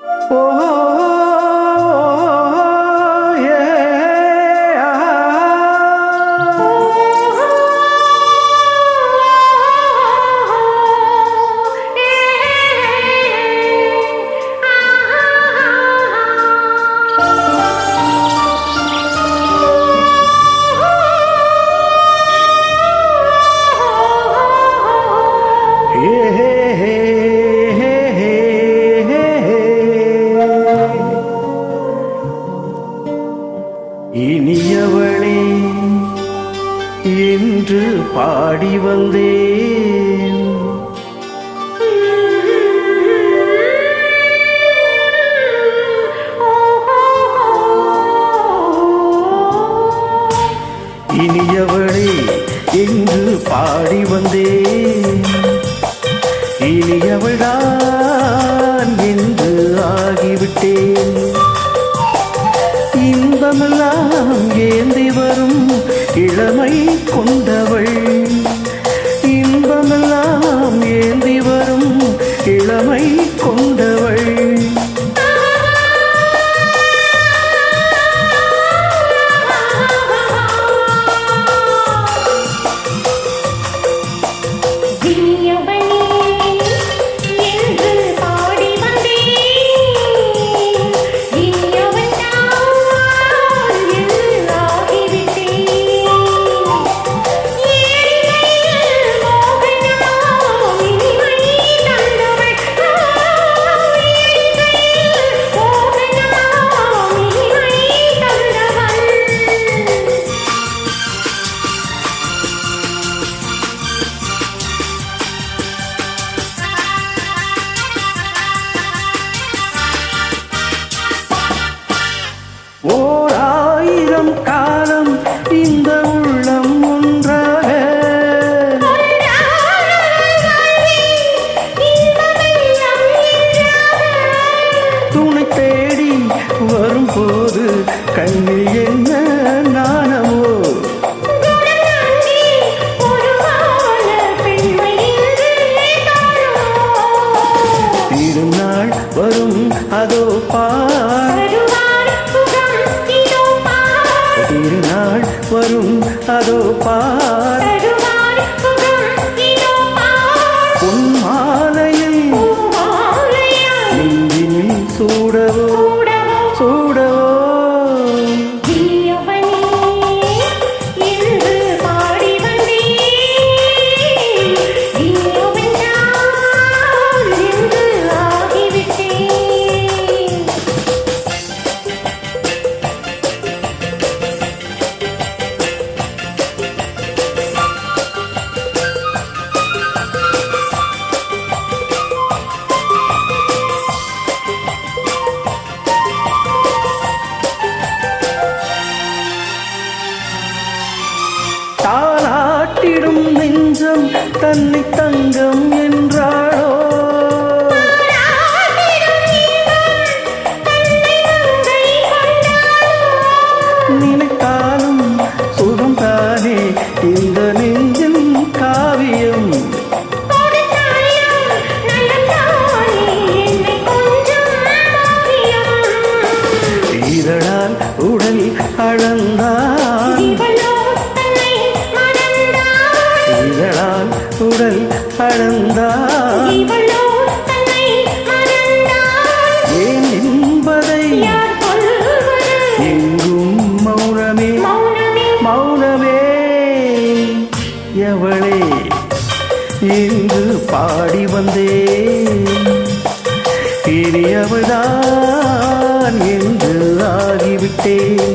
哦。இனியவளே என்று பாடி வந்தேன். இனியவளே என்று பாடி வந்தேன். இனியவள்தான் காலம் காலம் இந்த உள்ளம் ஒன்றாக துணை தேடி வரும்போது கண்ணில் என்ன நாணமோ? திருநாள் வரும் அதோ பார். திருநாள் வரும். அதோ பார். நெஞ்சம் தன்னை தங்கம் என்றாளோ? நினைத்தாலும் சுகம் தானே இந்த நெஞ்சின் காவியம்? இதழால் உடல் அளந்தான் எவளே? என்று பாடி வந்தேன். இனியவள்தான் என்று ஆகிவிட்டேன்.